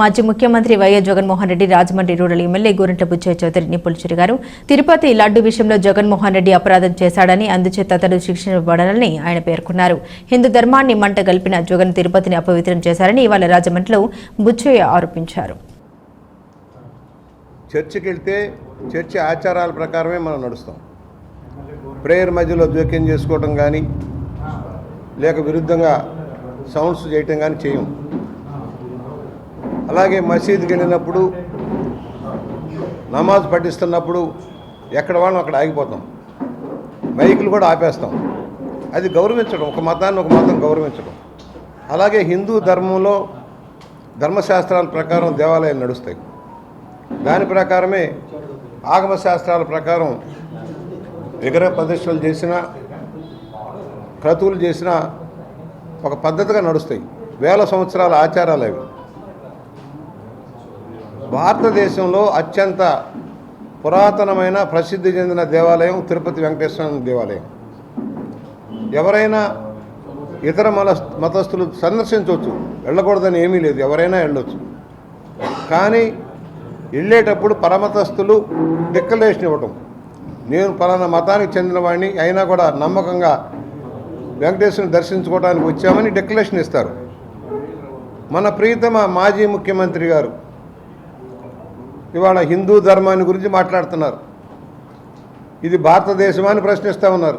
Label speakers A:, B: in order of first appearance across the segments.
A: మాజీ ముఖ్యమంత్రి YS Jaganmohan Reddy Rajahmundry rural MLA Gorantla Butchaiah Chowdary నిప్పులు గారు తిరుపతి లడ్డు విషయంలో జగన్మోహన్ రెడ్డి అపరాధం చేశాడని అందుచేత అతడు శిక్షించబడాలని ఆయన పేర్కొన్నారు. హిందూ ధర్మాన్ని మంట గల్పిన జగన్ తిరుపతిని అపవిత్రం చేశారని ఇవాళ రాజమండ్రిలో బుచ్చయ్య ఆరోపించారు.
B: చర్చికి వెళ్తే చర్చి ఆచారాల ప్రకారమే మనం నడుస్తాం. ప్రేయర్ మధ్యలో జోక్యం చేసుకోవటం కానీ లేక విరుద్ధంగా సౌండ్స్ చేయటం కానీ చేయం. అలాగే మసీద్కి వెళ్ళినప్పుడు నమాజ్ పఠిస్తున్నప్పుడు ఎక్కడ వాళ్ళం అక్కడ ఆగిపోతాం. మైకులు కూడా ఆపేస్తాం. అది గౌరవించడం ఒక మతాన్ని ఒక మతం గౌరవించడం. అలాగే హిందూ ధర్మంలో ధర్మశాస్త్రాల ప్రకారం దేవాలయాలు నడుస్తాయి. దాని ప్రకారమే ఆగమ శాస్త్రాల ప్రకారం విగ్రహ ప్రదర్శనలు చేసిన క్రతువులు చేసిన ఒక పద్ధతిగా నడుస్తాయి. వేల సంవత్సరాల ఆచారాలు అవి. భారతదేశంలో అత్యంత పురాతనమైన ప్రసిద్ధి చెందిన దేవాలయం తిరుపతి వెంకటేశ్వర దేవాలయం. ఎవరైనా ఇతర మల మతస్థులు సందర్శించవచ్చు. వెళ్ళకూడదని ఏమీ లేదు. ఎవరైనా వెళ్ళొచ్చు. కానీ వెళ్ళేటప్పుడు పరమతస్థులు డిక్లరేషన్ ఇవ్వటం. నేను పలానా మతానికి చెందినవాడిని అయినా కూడా నమ్మకంగా వెంకటేశ్వరుని దర్శించుకోవడానికి వచ్చామని డిక్లరేషన్ ఇస్తారు. మన ప్రీతమ మాజీ ముఖ్యమంత్రి గారు ఇవాళ హిందూ ధర్మాన్ని గురించి మాట్లాడుతున్నారు. ఇది భారతదేశమా అని ప్రశ్నిస్తూ ఉన్నారు.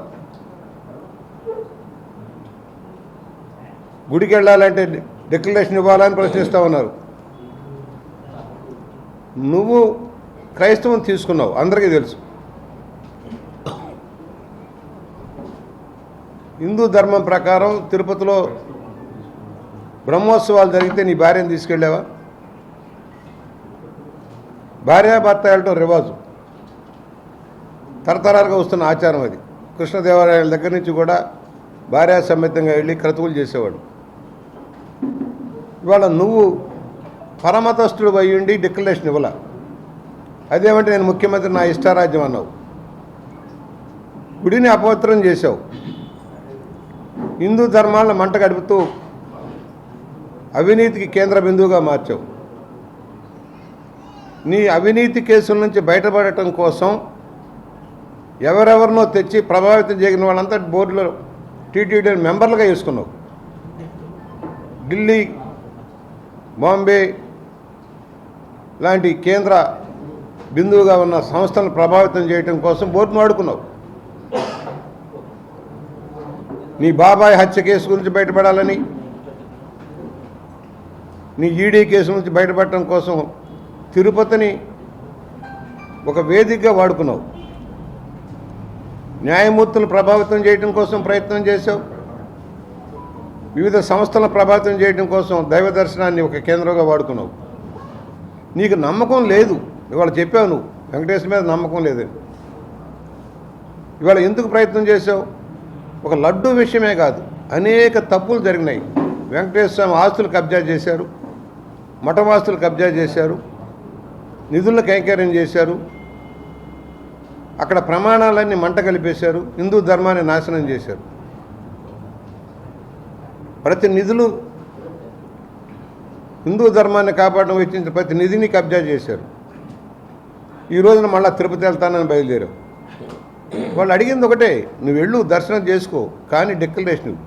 B: గుడికి వెళ్ళాలంటే డిక్లరేషన్ ఇవ్వాలని ప్రశ్నిస్తూ ఉన్నారు. నువ్వు క్రైస్తవం తీసుకున్నావు అందరికీ తెలుసు. హిందూ ధర్మం ప్రకారం తిరుపతిలో బ్రహ్మోత్సవాలు జరిగితే నీ భార్యను తీసుకెళ్ళావా? భార్యాభర్త వెళ్ళటం రివాజు. తరతరాలుగా వస్తున్న ఆచారం అది. కృష్ణదేవరాయల దగ్గర నుంచి కూడా భార్యా సమేతంగా వెళ్ళి క్రతువులు చేసేవాడు. ఇవాళ నువ్వు పరమతస్థుడు అయ్యుండి డిక్లరేషన్ ఇవ్వాల. అదేమంటే నేను ముఖ్యమంత్రి నా ఇష్టారాజ్యం అన్నావు. గుడిని అపవిత్రం చేశావు. హిందూ ధర్మాలను మంట గడుపుతూ అవినీతికి కేంద్ర బిందువుగా మార్చావు. నీ అవినీతి కేసుల నుంచి బయటపడటం కోసం ఎవరెవరినో తెచ్చి ప్రభావితం చేయని వాళ్ళంతా బోర్డులో టీటీడీ మెంబర్లుగా వేసుకున్నావు. ఢిల్లీ బాంబే లాంటి కేంద్ర బిందువుగా ఉన్న సంస్థలను ప్రభావితం చేయడం కోసం బోర్డును వాడుకున్నావు. నీ బాబాయ్ హత్య కేసు గురించి బయటపడాలని నీ ఈడీ కేసు నుంచి బయటపడటం కోసం తిరుపతిని ఒక వేదికగా వాడుకున్నావు. న్యాయమూర్తులను ప్రభావితం చేయడం కోసం ప్రయత్నం చేశావు. వివిధ సంస్థలను ప్రభావితం చేయడం కోసం దైవ దర్శనాన్ని ఒక కేంద్రంగా వాడుకున్నావు. నీకు నమ్మకం లేదు. ఇవాళ చెప్పావు నువ్వు. వెంకటేశ్వర మీద నమ్మకం లేదని ఇవాళ ఎందుకు ప్రయత్నం చేసావు ఒక లడ్డు విషయమే కాదు. అనేక తప్పులు జరిగినాయి. వెంకటేశ్వర స్వామి ఆస్తులు కబ్జా చేశారు. మఠవాస్తులు కబ్జా చేశారు. నిధులను కైంకర్యం చేశారు. అక్కడ ప్రమాణాలన్నీ మంట కలిపేశారు. హిందూ ధర్మాన్ని నాశనం చేశారు. ప్రతి నిధులు హిందూ ధర్మాన్ని కాపాడడం వచ్చిన ప్రతి నిధిని కబ్జా చేశారు. ఈ రోజున మళ్ళీ తిరుపతి వెళ్తానని బయలుదేరాం. వాళ్ళు అడిగింది ఒకటే నువ్వు వెళ్ళు దర్శనం చేసుకో కానీ డిక్లరేషన్ ఇవ్వు.